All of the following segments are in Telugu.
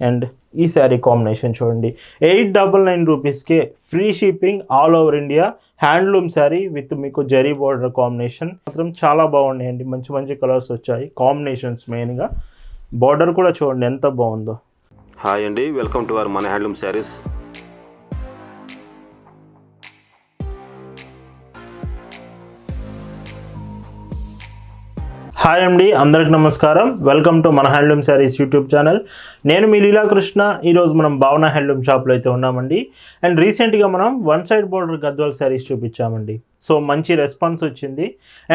అండ్ ఈ శారీ కాంబినేషన్ చూడండి. ఎయిట్ డబల్ నైన్ రూపీస్కే free shipping all over India handloom sari with మీకు జరీ బార్డర్ కాంబినేషన్. మాత్రం చాలా బాగున్నాయండి. మంచి మంచి కలర్స్ వచ్చాయి. కాంబినేషన్స్ మెయిన్గా. బార్డర్ కూడా చూడండి ఎంత బాగుందో. హాయ్ అండి. వెల్కమ్ టు అవర్ మన హ్యాండ్లూమ్ శారీస్. హాయ్ అండి అందరికి నమస్కారం. వెల్కమ్ టు మన హ్యాండ్లూమ్ శారీస్ యూట్యూబ్ ఛానల్ నేను మీ లీలాకృష్ణ. ఈరోజు మనం భావన హ్యాండ్లూమ్ షాప్లో అయితే ఉన్నామండి. అండ్ రీసెంట్గా మనం one side border Gadwal saris చూపించామండి. So మంచి రెస్పాన్స్ వచ్చింది.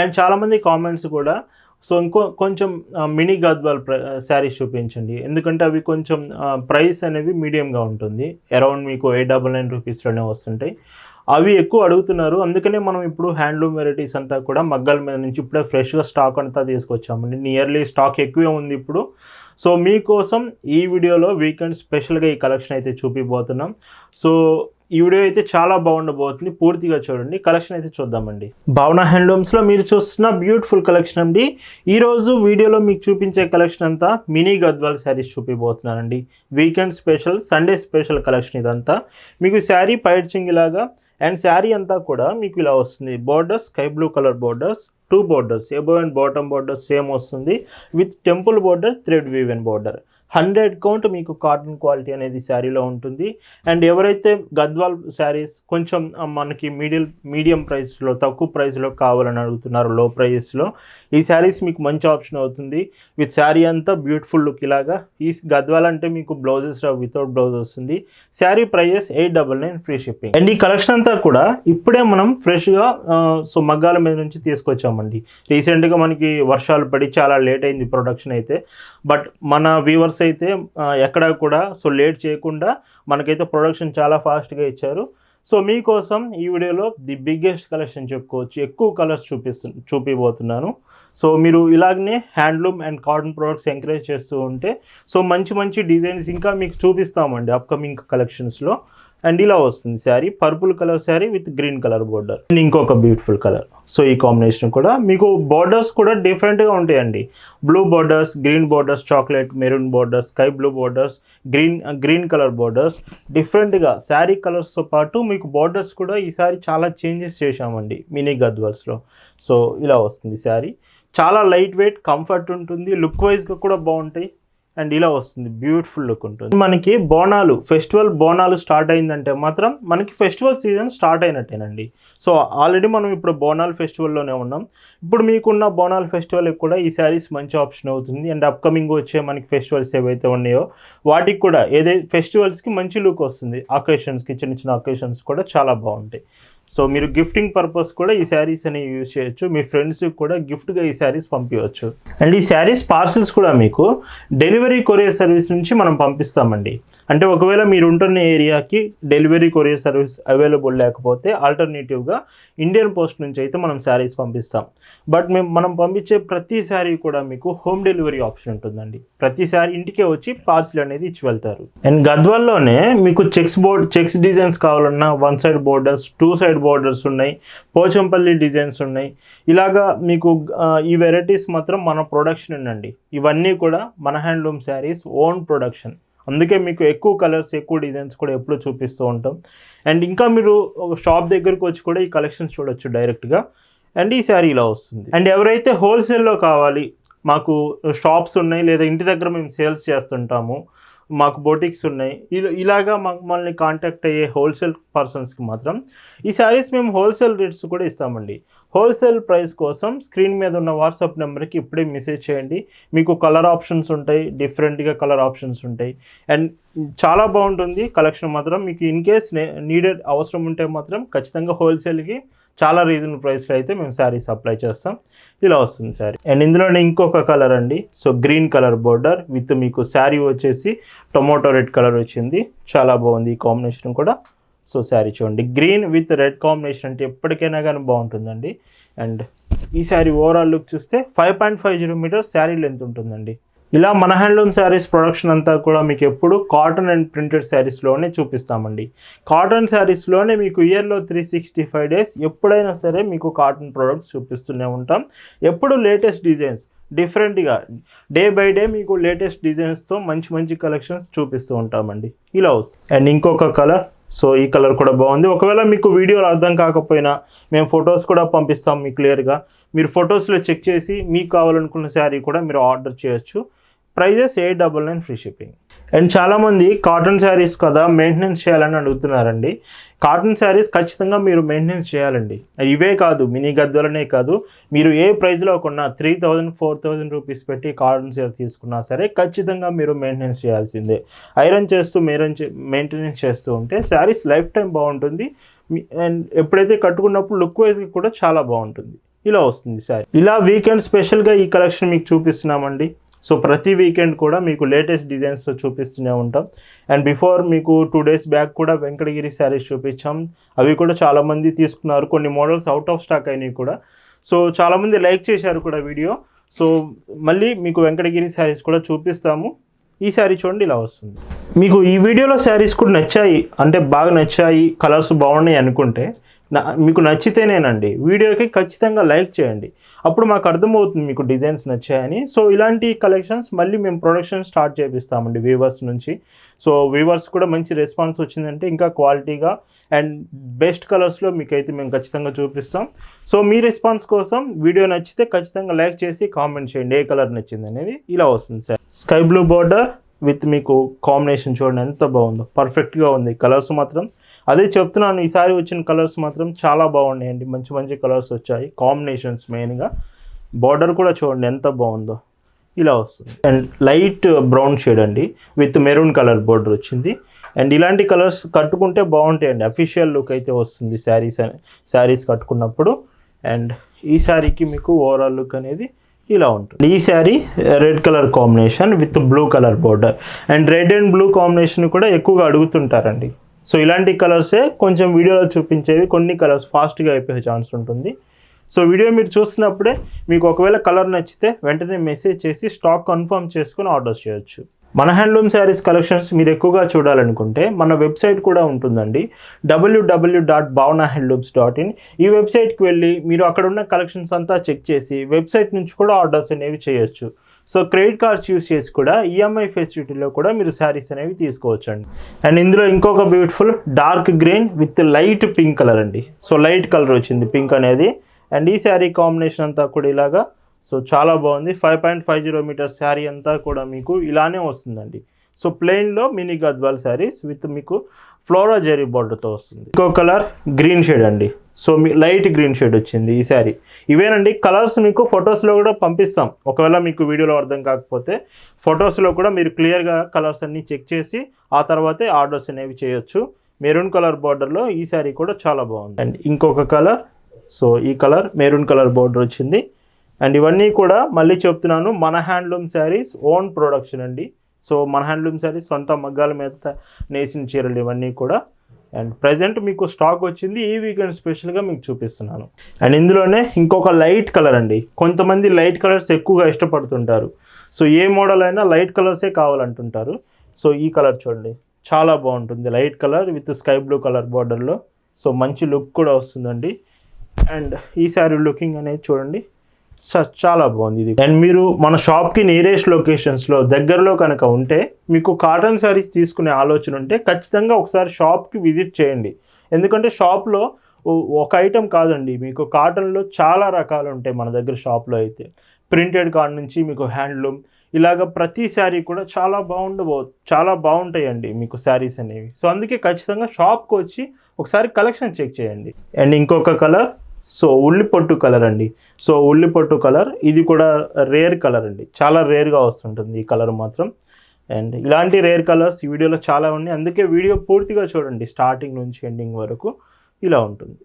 అండ్ చాలామంది కామెంట్స్ కూడా సో ఇంకో కొంచెం మినీ గద్వాల్ ప్ర శారీస్ చూపించండి. ఎందుకంటే అవి కొంచెం ప్రైస్ అనేవి మీడియంగా ఉంటుంది. అరౌండ్ మీకు ఎయిట్ డబల్ నైన్ రూపీస్లోనే వస్తుంటాయి. అవి ఎక్కువ అడుగుతున్నారు. అందుకనే మనం ఇప్పుడు హ్యాండ్లూమ్ వెరైటీస్ అంతా కూడా మగ్గల మీద నుంచి ఇప్పుడే ఫ్రెష్గా స్టాక్ అంతా తీసుకొచ్చామండి. నియర్లీ స్టాక్ ఎక్కువే ఉంది ఇప్పుడు. సో మీకోసం ఈ వీడియోలో వీకెండ్ స్పెషల్గా ఈ కలెక్షన్ అయితే చూపిపోతున్నాం. సో ఈ వీడియో అయితే చాలా బాగుండబోతుంది. పూర్తిగా చూడండి. కలెక్షన్ అయితే చూద్దామండి. భావన హ్యాండ్లూమ్స్లో మీరు చూస్తున్న బ్యూటిఫుల్ కలెక్షన్ అండి. ఈరోజు వీడియోలో మీకు చూపించే కలెక్షన్ అంతా mini Gadwal saris చూపిపోతున్నానండి. Weekend special Sunday special collection ఇదంతా. మీకు శారీ పైడ్చింగ్ ఇలాగా అండ్ శారీ అంతా కూడా మీకు ఇలా వస్తుంది borders sky blue colour borders two borders above and bottom border same వస్తుంది with temple border thread weave and border hundred count మీకు కాటన్ క్వాలిటీ అనేది శారీలో ఉంటుంది. అండ్ ఎవరైతే గద్వాల్ శారీస్ కొంచెం మనకి మీడియం మీడియం ప్రైస్లో తక్కువ ప్రైస్లో కావాలని అడుగుతున్నారు లో ప్రైస్లో ఈ శారీస్ మీకు మంచి ఆప్షన్ అవుతుంది. విత్ శారీ అంతా బ్యూటిఫుల్ లుక్ ఇలాగా. ఈ గద్వాల్ అంటే మీకు బ్లౌజెస్ వితౌట్ బ్లౌజ్ వస్తుంది. Sari prices eight double nine free shipping. And ఈ కలెక్షన్ అంతా కూడా ఇప్పుడే మనం ఫ్రెష్గా సో మగ్గాల మీద నుంచి తీసుకొచ్చామండి. రీసెంట్గా మనకి వర్షాలు పడి చాలా లేట్ అయింది ప్రొడక్షన్ అయితే. బట్ మన వ్యూవర్స్ అయితే ఎక్కడ ఎక్కడా కూడా. సో లేట్ చేయకుండా మనకైతే ప్రొడక్షన్ చాలా ఫాస్ట్గా ఇచ్చారు. సో మీకోసం ఈ వీడియోలో ది బిగ్గెస్ట్ కలెక్షన్ చెప్పుకోవచ్చు. ఎక్కువ కలర్స్ చూపిస్తు చూపిపోతున్నాను సో మీరు ఇలాగనే handloom and cotton products encourage చేస్తూ ఉంటే సో మంచి మంచి డిజైన్స్ ఇంకా మీకు చూపిస్తామండి అప్కమింగ్ కలెక్షన్స్లో. అండ్ ఇలా వస్తుంది sari. Purple colour sari with green colour border. And ఇంకొక బ్యూటిఫుల్ కలర్. సో ఈ కాంబినేషన్ కూడా మీకు బార్డర్స్ కూడా డిఫరెంట్గా ఉంటాయండి. Blue borders green borders chocolate maroon borders sky blue borders green green colour borders డిఫరెంట్గా శారీ కలర్స్తో పాటు మీకు బోర్డర్స్ కూడా ఈసారి చాలా చేంజెస్ చేశామండి మినీ గద్వాల్స్లో సో ఇలా వస్తుంది శారీ. చాలా లైట్ వెయిట్ కంఫర్ట్ ఉంటుంది. లుక్ వైజ్గా కూడా బాగుంటాయి. అండ్ ఇలా వస్తుంది. బ్యూటిఫుల్ లుక్ ఉంటుంది. మనకి బోనాలు ఫెస్టివల్ బోనాలు స్టార్ట్ అయిందంటే మాత్రం మనకి ఫెస్టివల్ సీజన్ స్టార్ట్ అయినట్టేనండి. సో ఆల్రెడీ మనం ఇప్పుడు బోనాల్ ఫెస్టివల్లోనే ఉన్నాం. ఇప్పుడు మీకున్న బోనాల్ ఫెస్టివల్ కూడా ఈ శారీస్ మంచి ఆప్షన్ అవుతుంది. అండ్ అప్కమింగ్ వచ్చే మనకి ఫెస్టివల్స్ ఏవైతే ఉన్నాయో వాటికి కూడా ఏదైతే ఫెస్టివల్స్కి మంచి లుక్ వస్తుంది. అకేషన్స్కి చిన్న చిన్న అకేషన్స్ కూడా చాలా బాగుంటాయి. సో మీరు గిఫ్టింగ్ పర్పస్ కూడా ఈ శారీస్ అనేవి యూజ్ చేయొచ్చు. మీ ఫ్రెండ్స్కి కూడా గిఫ్ట్గా ఈ శారీస్ పంపించవచ్చు అండ్ ఈ శారీస్ పార్సిల్స్ కూడా మీకు డెలివరీ కొరియర్ సర్వీస్ నుంచి మనం పంపిస్తామండి. అంటే ఒకవేళ మీరు ఉంటున్న ఏరియాకి డెలివరీ కొరియర్ సర్వీస్ అవైలబుల్ లేకపోతే ఆల్టర్నేటివ్గా ఇండియన్ పోస్ట్ నుంచి అయితే మనం శారీస్ పంపిస్తాం. బట్ మేము మనం పంపించే ప్రతి శారీ కూడా మీకు హోమ్ డెలివరీ ఆప్షన్ ఉంటుందండి. ప్రతి శారీ ఇంటికే వచ్చి పార్సిల్ అనేది ఇచ్చి వెళ్తారు. అండ్ గద్వాల్లోనే మీకు చెక్స్ బోర్డ్ చెక్స్ డిజైన్స్ కావాలన్నా one side borders two side borders ఉన్నాయి పోచంపల్లి డిజైన్స్ ఉన్నాయి. ఇలాగా మీకు ఈ వెరైటీస్ మాత్రం మన ప్రొడక్షన్ అండి ఇవన్నీ కూడా మన హ్యాండ్లూమ్ శారీస్ ఓన్ ప్రొడక్షన్ అందుకే మీకు ఎక్కువ కలర్స్ ఎక్కువ డిజైన్స్ కూడా ఎప్పుడూ చూపిస్తూ ఉంటాం. అండ్ ఇంకా మీరు షాప్ దగ్గరకు వచ్చి కూడా ఈ కలెక్షన్స్ చూడొచ్చు డైరెక్ట్గా అండ్ ఈ శారీ ఇలా వస్తుంది. అండ్ ఎవరైతే హోల్సేల్లో కావాలి మాకు షాప్స్ ఉన్నాయి లేదా ఇంటి దగ్గర మేము సేల్స్ చేస్తుంటాము మాకు బోటిక్స్ ఉన్నాయి. ఇలా ఇలాగా మమ్మల్ని కాంటాక్ట్ అయ్యే హోల్సేల్ పర్సన్స్కి మాత్రం ఈ శారీస్ మేము హోల్సేల్ రేట్స్ కూడా ఇస్తామండి. హోల్సేల్ ప్రైస్ కోసం స్క్రీన్ మీద ఉన్న వాట్సాప్ నెంబర్కి ఇప్పుడే మెసేజ్ చేయండి. మీకు కలర్ ఆప్షన్స్ ఉంటాయి డిఫరెంట్గా కలర్ ఆప్షన్స్ ఉంటాయి. అండ్ చాలా బాగుంటుంది. కలెక్షన్ మాత్రం మీకు ఇన్ కేస్ నీడెడ్ అవసరం ఉంటే మాత్రం ఖచ్చితంగా హోల్సేల్కి చాలా రీజనబుల్ ప్రైస్లో అయితే మేము శారీ సప్లై చేస్తాం. ఇలా వస్తుంది శారీ అండ్ ఇందులోనే ఇంకొక కలర్ అండి. So green colour border with మీకు శారీ వచ్చేసి టొమాటో రెడ్ కలర్ వచ్చింది. చాలా బాగుంది ఈ కాంబినేషన్ కూడా. సో శారీ చూడండి. గ్రీన్ విత్ రెడ్ కాంబినేషన్ అంటే ఎప్పటికైనా కానీ బాగుంటుందండి. అండ్ ఈ శారీ ఓవరాల్ లుక్ చూస్తే five point five zero metres sari length ఉంటుందండి. ఇలా మన హ్యాండ్లూమ్ శారీస్ ప్రొడక్షన్ అంతా కూడా మీకు ఎప్పుడు కాటన్ అండ్ ప్రింటెడ్ శారీస్లోనే చూపిస్తామండి. కాటన్ శారీస్లోనే మీకు ఇయర్లో త్రీ సిక్స్టీ ఫైవ్ డేస్ ఎప్పుడైనా సరే మీకు కాటన్ ప్రొడక్ట్స్ చూపిస్తూనే ఉంటాం. ఎప్పుడు లేటెస్ట్ డిజైన్స్ డిఫరెంట్గా డే బై డే మీకు లేటెస్ట్ డిజైన్స్తో మంచి మంచి కలెక్షన్స్ చూపిస్తూ ఉంటామండి. ఇలా వస్తుంది అండ్ ఇంకొక కలర్ సో ఈ కలర్ కూడా బాగుంది. ఒకవేళ మీకు వీడియోలో అర్థం కాకపోయినా మేము ఫొటోస్ కూడా పంపిస్తాం మీకు క్లియర్గా మీరు ఫొటోస్లో చెక్ చేసి మీకు కావాలనుకున్న శారీ కూడా మీరు ఆర్డర్ చేయొచ్చు. Prices eight double nine free shipping. And చాలామంది కాటన్ శారీస్ కదా మెయింటెనెన్స్ చేయాలని అడుగుతున్నారండి. కాటన్ శారీస్ ఖచ్చితంగా మీరు మెయింటెనెన్స్ చేయాలండి. ఇవే కాదు మినీ గద్దలనే కాదు. మీరు ఏ ప్రైస్లో కొన్నా three thousand four thousand rupees పెట్టి కాటన్ శారీ తీసుకున్నా సరే ఖచ్చితంగా మీరు మెయింటెనెన్స్ చేయాల్సిందే. ఐరన్ చేస్తూ మెయిరన్ మెయింటెనెన్స్ చేస్తూ ఉంటే శారీస్ లైఫ్ టైం బాగుంటుంది. అండ్ ఎప్పుడైతే కట్టుకున్నప్పుడు లుక్ వైజ్గా కూడా చాలా బాగుంటుంది. ఇలా వస్తుంది శారీ. ఇలా వీకెండ్ స్పెషల్గా ఈ కలెక్షన్ మీకు చూపిస్తున్నామండి. సో ప్రతి వీకెండ్ కూడా మీకు లేటెస్ట్ డిజైన్స్ చూపిస్తూనే ఉంటాం. అండ్ బిఫోర్ మీకు టూ డేస్ బ్యాక్ కూడా వెంకటగిరి శారీస్ చూపించాం. అవి కూడా చాలామంది తీసుకున్నారు. కొన్ని మోడల్స్ అవుట్ ఆఫ్ స్టాక్ అయినాయి కూడా. సో చాలామంది లైక్ చేశారు కూడా వీడియో సో మళ్ళీ మీకు వెంకటగిరి శారీస్ కూడా చూపిస్తాము. ఈ శారీ చూడండి ఇలా వస్తుంది. మీకు ఈ వీడియోలో శారీస్ కూడా నచ్చాయి. అంటే బాగా నచ్చాయి. కలర్స్ బాగున్నాయి అనుకుంటే నా మీకు నచ్చితేనేనండి. వీడియోకి ఖచ్చితంగా లైక్ చేయండి. అప్పుడు మాకు అర్థమవుతుంది మీకు డిజైన్స్ నచ్చాయని. సో ఇలాంటి కలెక్షన్స్ మళ్ళీ మేము ప్రొడక్షన్ స్టార్ట్ చేపిస్తామండి వీవర్స్ నుంచి. సో వీవర్స్ కూడా మంచి రెస్పాన్స్ వచ్చిందంటే ఇంకా క్వాలిటీగా అండ్ బెస్ట్ కలర్స్లో మీకైతే మేము ఖచ్చితంగా చూపిస్తాం. సో మీ రెస్పాన్స్ కోసం వీడియో నచ్చితే ఖచ్చితంగా లైక్ చేసి కామెంట్ చేయండి. ఏ కలర్ నచ్చింది అనేది ఇలా వస్తుంది sir. Sky blue border with మీకు కాంబినేషన్ చూడండి ఎంత బాగుందో. పర్ఫెక్ట్గా ఉంది. కలర్స్ మాత్రం అదే చెప్తున్నాను ఈసారి వచ్చిన కలర్స్ మాత్రం చాలా బాగున్నాయండి. మంచి మంచి కలర్స్ వచ్చాయి. కాంబినేషన్స్ మెయిన్గా బార్డర్ కూడా చూడండి ఎంత బాగుందో. ఇలా వస్తుంది. అండ్ లైట్ బ్రౌన్ షేడ్ అండి. విత్ మెరూన్ కలర్ బార్డర్ వచ్చింది. అండ్ ఇలాంటి కలర్స్ కట్టుకుంటే బాగుంటాయండి. అఫీషియల్ లుక్ అయితే వస్తుంది శారీస్ శారీస్ కట్టుకున్నప్పుడు. అండ్ ఈ శారీకి మీకు ఓవరాల్ లుక్ అనేది ఇలా ఉంటుంది. ఈ sari red colour combination with blue colour border and red and blue combination కూడా ఎక్కువగా అడుగుతుంటారండి. సో ఇలాంటి కలర్సే కొంచెం వీడియోలో చూపించేవి. కొన్ని కలర్స్ ఫాస్ట్గా అయిపోయే ఛాన్స్ ఉంటుంది. సో వీడియో మీరు చూస్తున్నప్పుడే మీకు ఒకవేళ కలర్ నచ్చితే వెంటనే మెసేజ్ చేసి స్టాక్ కన్ఫర్మ్ చేసుకుని ఆర్డర్ చేయొచ్చు. మన హ్యాండ్లూమ్ శారీస్ కలెక్షన్స్ మీరు ఎక్కువగా చూడాలనుకుంటే మన వెబ్సైట్ కూడా ఉంటుందండి. WWW dot Bhavana handlooms dot in. ఈ వెబ్సైట్కి వెళ్ళి మీరు అక్కడ ఉన్న కలెక్షన్స్ అంతా చెక్ చేసి వెబ్సైట్ నుంచి కూడా ఆర్డర్స్ అనేవి చేయొచ్చు. సో క్రెడిట్ కార్డ్స్ యూస్ చేసి కూడా ఈఎంఐ ఫెసిలిటీలో కూడా మీరు శారీస్ అనేవి తీసుకోవచ్చండి. అండ్ ఇందులో ఇంకొక beautiful dark green with light pink colour అండి. సో లైట్ కలర్ వచ్చింది పింక్ అనేది. అండ్ ఈ శారీ కాంబినేషన్ అంతా కూడా ఇలాగా. సో చాలా బాగుంది. Five point five zero metre sari అంతా కూడా మీకు ఇలానే వస్తుందండి. సో ప్లెయిన్లో మినీ గద్వాల్ శారీస్ విత్ మీకు ఫ్లోరా జెరీ బార్డర్తో వస్తుంది. ఇంకో కలర్ గ్రీన్ షేడ్ అండి. సో మీ లైట్ గ్రీన్ షేడ్ వచ్చింది ఈ శారీ. ఇవేనండి కలర్స్ మీకు ఫొటోస్లో కూడా పంపిస్తాం. ఒకవేళ మీకు వీడియోలో అర్థం కాకపోతే ఫొటోస్లో కూడా మీరు క్లియర్గా కలర్స్ అన్నీ చెక్ చేసి ఆ తర్వాతే ఆర్డర్స్ అనేవి చేయొచ్చు. మెరూన్ కలర్ బార్డర్లో ఈ శారీ కూడా చాలా బాగుంది. అండ్ ఇంకొక కలర్ సో ఈ కలర్ మెరూన్ కలర్ బార్డర్ వచ్చింది. అండ్ ఇవన్నీ కూడా మళ్ళీ చెప్తున్నాను మన హ్యాండ్లూమ్ శారీస్ ఓన్ ప్రొడక్షన్ అండి. సో మన హ్యాండ్లూమ్ శారీస్ సొంత మగ్గాల మీద నేసిన చీరలు ఇవన్నీ కూడా. అండ్ ప్రజెంట్ మీకు స్టాక్ వచ్చింది ఈ వీకెండ్ స్పెషల్గా మీకు చూపిస్తున్నాను. అండ్ ఇందులోనే ఇంకొక లైట్ కలర్ అండి. కొంతమంది లైట్ కలర్స్ ఎక్కువగా ఇష్టపడుతుంటారు. సో ఏ మోడల్ అయినా లైట్ కలర్సే కావాలంటుంటారు. సో ఈ కలర్ చూడండి. చాలా బాగుంటుంది light colour with sky blue colour బార్డర్లో. సో మంచి లుక్ కూడా వస్తుందండి. అండ్ ఈ శారీ లుకింగ్ అనేది చూడండి. స- చాలా బాగుంది ఇది. అండ్ మీరు మన షాప్కి నియరెస్ట్ లొకేషన్స్లో దగ్గరలో కనుక ఉంటే మీకు కాటన్ శారీస్ తీసుకునే ఆలోచన ఉంటే ఖచ్చితంగా ఒకసారి షాప్కి విజిట్ చేయండి. ఎందుకంటే షాప్లో ఒక ఐటెం కాదండి. మీకు కాటన్లో చాలా రకాలు ఉంటాయి మన దగ్గర షాప్లో అయితే. ప్రింటెడ్ కాడ్ నుంచి మీకు హ్యాండ్లూమ్ ఇలాగ ప్రతి శారీ కూడా చాలా బాగుండబో చాలా బాగుంటాయండి మీకు శారీస్ అనేవి. సో అందుకే ఖచ్చితంగా షాప్కి వచ్చి ఒకసారి కలెక్షన్ చెక్ చేయండి. అండ్ ఇంకొక కలర్ సో ఉల్లి పొట్టు కలర్ అండి. సో ఉల్లి పొట్టు కలర్ ఇది కూడా రేర్ కలర్ అండి. చాలా రేర్గా వస్తుంటుంది ఈ కలర్ మాత్రం. అండ్ ఇలాంటి రేర్ కలర్స్ ఈ వీడియోలో చాలా ఉన్నాయి. అందుకే వీడియో పూర్తిగా చూడండి స్టార్టింగ్ నుంచి ఎండింగ్ వరకు. ఇలా ఉంటుంది.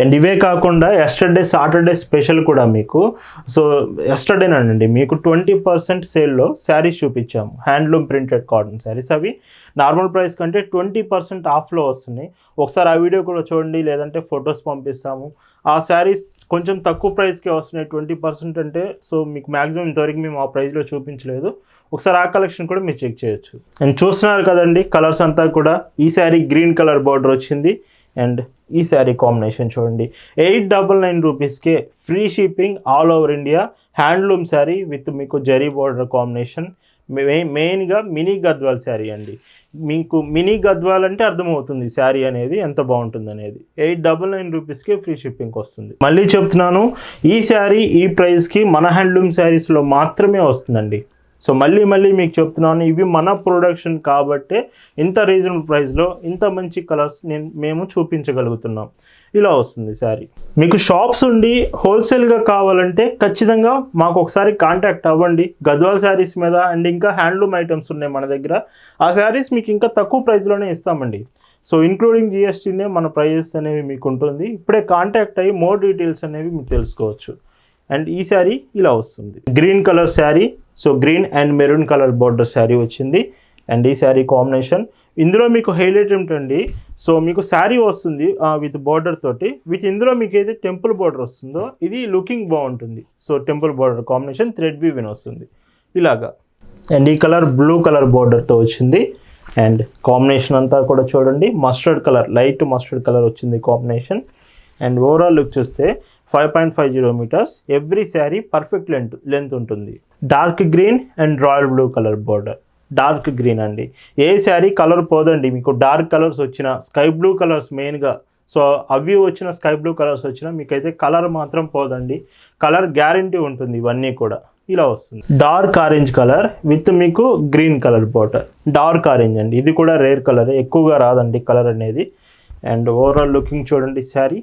అండ్ ఇవే కాకుండా ఎస్టర్డే సాటర్డే స్పెషల్ కూడా మీకు. సో ఎస్టర్డేనండి మీకు ట్వంటీ పర్సెంట్ సేల్లో శారీస్ చూపించాము. హ్యాండ్లూమ్ ప్రింటెడ్ కాటన్ శారీస్ అవి. నార్మల్ ప్రైస్ కంటే ట్వంటీ పర్సెంట్ ఆఫ్లో వస్తున్నాయి. ఒకసారి ఆ వీడియో కూడా చూడండి లేదంటే ఫొటోస్ పంపిస్తాము. ఆ శారీస్ కొంచెం తక్కువ ప్రైస్కే వస్తున్నాయి. ట్వంటీ పర్సెంట్ అంటే సో మీకు మ్యాక్సిమం ఇంతవరకు మేము ఆ ప్రైస్లో చూపించలేదు. ఒకసారి ఆ కలెక్షన్ కూడా మీరు చెక్ చేయొచ్చు. అండ్ చూస్తున్నారు కదండి కలర్స్ అంతా కూడా. ఈ శారీ గ్రీన్ కలర్ బార్డర్ వచ్చింది. అండ్ ఈ శారీ కాంబినేషన్ చూడండి. ఎయిట్ డబల్ నైన్ రూపీస్కే free shipping all over India. Handloom sari with మీకు జరీ బార్డర్ కాంబినేషన్. మెయిన్గా మినీ గద్వాల్ శారీ అండి. మీకు మినీ గద్వాల్ అంటే అర్థమవుతుంది శారీ అనేది ఎంత బాగుంటుంది అనేది ఎయిట్ డబల్ నైన్ రూపీస్కే ఫ్రీ షిప్పింగ్కి వస్తుంది. మళ్ళీ చెప్తున్నాను ఈ శారీ ఈ ప్రైస్కి మన హ్యాండ్లూమ్ శారీస్లో మాత్రమే వస్తుందండి. సో మళ్ళీ మళ్ళీ మీకు చెప్తున్నాను ఇవి మన ప్రొడక్షన్ కాబట్టే ఇంత రీజనబుల్ ప్రైస్లో ఇంత మంచి కలర్స్ నేను మేము చూపించగలుగుతున్నాం. ఇలా వస్తుంది శారీ మీకు షాప్స్ ఉండి హోల్సేల్గా కావాలంటే ఖచ్చితంగా మాకు ఒకసారి కాంటాక్ట్ అవ్వండి. గద్వాల్ శారీస్ మీద అండ్ ఇంకా హ్యాండ్లూమ్ ఐటమ్స్ ఉన్నాయి మన దగ్గర. ఆ శారీస్ మీకు ఇంకా తక్కువ ప్రైస్లోనే ఇస్తామండి. సో ఇంక్లూడింగ్ జిఎస్టీనే మన ప్రైజెస్ అనేవి మీకు ఉంటుంది. ఇప్పుడే కాంటాక్ట్ అయ్యి మోర్ డీటెయిల్స్ అనేవి మీరు తెలుసుకోవచ్చు. అండ్ ఈ శారీ ఇలా వస్తుంది. Green colour sari so green and maroon colour border sari వచ్చింది. అండ్ ఈ శారీ కాంబినేషన్. ఇందులో మీకు హైలైట్ ఏమిటండి? సో మీకు శారీ వస్తుంది విత్ బార్డర్ తోటి. విత్ ఇందులో మీకు ఏదైతే టెంపుల్ బార్డర్ వస్తుందో ఇది లుకింగ్ బాగుంటుంది. So temple border combination thread weave వస్తుంది. ఇలాగా. అండ్ ఈ కలర్ బ్లూ కలర్ బార్డర్తో వచ్చింది. అండ్ కాంబినేషన్ అంతా కూడా చూడండి. Mustard colour light mustard colour వచ్చింది కాంబినేషన్. అండ్ ఓవరాల్ లుక్ చూస్తే five point five zero metres every sari perfect length length ఉంటుంది. Dark green and royal blue colour border dark green అండి. ఏ శారీ కలర్ పోదండి? మీకు డార్క్ కలర్స్ వచ్చిన స్కై బ్లూ కలర్స్ మెయిన్గా సో అవి వచ్చిన స్కై బ్లూ కలర్స్ వచ్చినా మీకైతే కలర్ మాత్రం పోదండి. కలర్ గ్యారంటీ ఉంటుంది ఇవన్నీ కూడా. ఇలా వస్తుంది. డార్క్ ఆరెంజ్ కలర్ విత్ మీకు green colour border dark orange అండి. ఇది కూడా రేర్ కలర్ ఎక్కువగా రాదండి కలర్ అనేది. అండ్ ఓవరాల్ లుకింగ్ చూడండి శారీ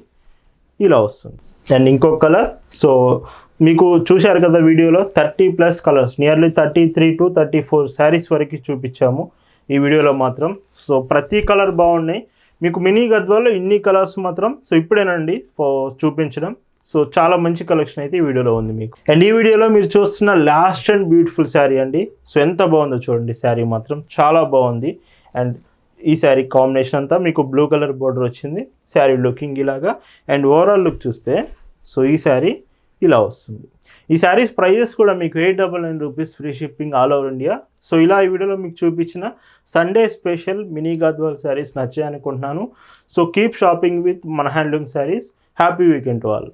ఇలా వస్తుంది. అండ్ ఇంకొక కలర్ సో మీకు చూశారు కదా వీడియోలో thirty plus colours nearly thirty three to thirty four saris వరకు చూపించాము ఈ వీడియోలో మాత్రం. సో ప్రతి కలర్ బాగున్నాయి. మీకు మినీ గద్వాల్లో ఇన్ని కలర్స్ మాత్రం సో ఇప్పుడేనండి ఫో- చూపించడం. సో చాలా మంచి కలెక్షన్ అయితే ఈ వీడియోలో ఉంది మీకు. అండ్ ఈ వీడియోలో మీరు చూస్తున్న లాస్ట్ అండ్ బ్యూటిఫుల్ శారీ అండి. సో ఎంత బాగుందో చూడండి శారీ మాత్రం చాలా బాగుంది. అండ్ ఈ శారీ కాంబినేషన్ అంతా మీకు బ్లూ కలర్ బోర్డర్ వచ్చింది. శారీ లుకింగ్ ఇలాగా. అండ్ ఓవరాల్ లుక్ చూస్తే సో ఈ శారీ ఇలా వస్తుంది. ఈ శారీస్ ప్రైజెస్ కూడా మీకు eight double nine rupees free shipping all over India. So ఇలా ఈ వీడియోలో మీకు చూపించిన Sunday special mini Gadwal saris నచ్చాయనుకుంటున్నాను. So keep shopping with మన handloom saris. Happy weekend to all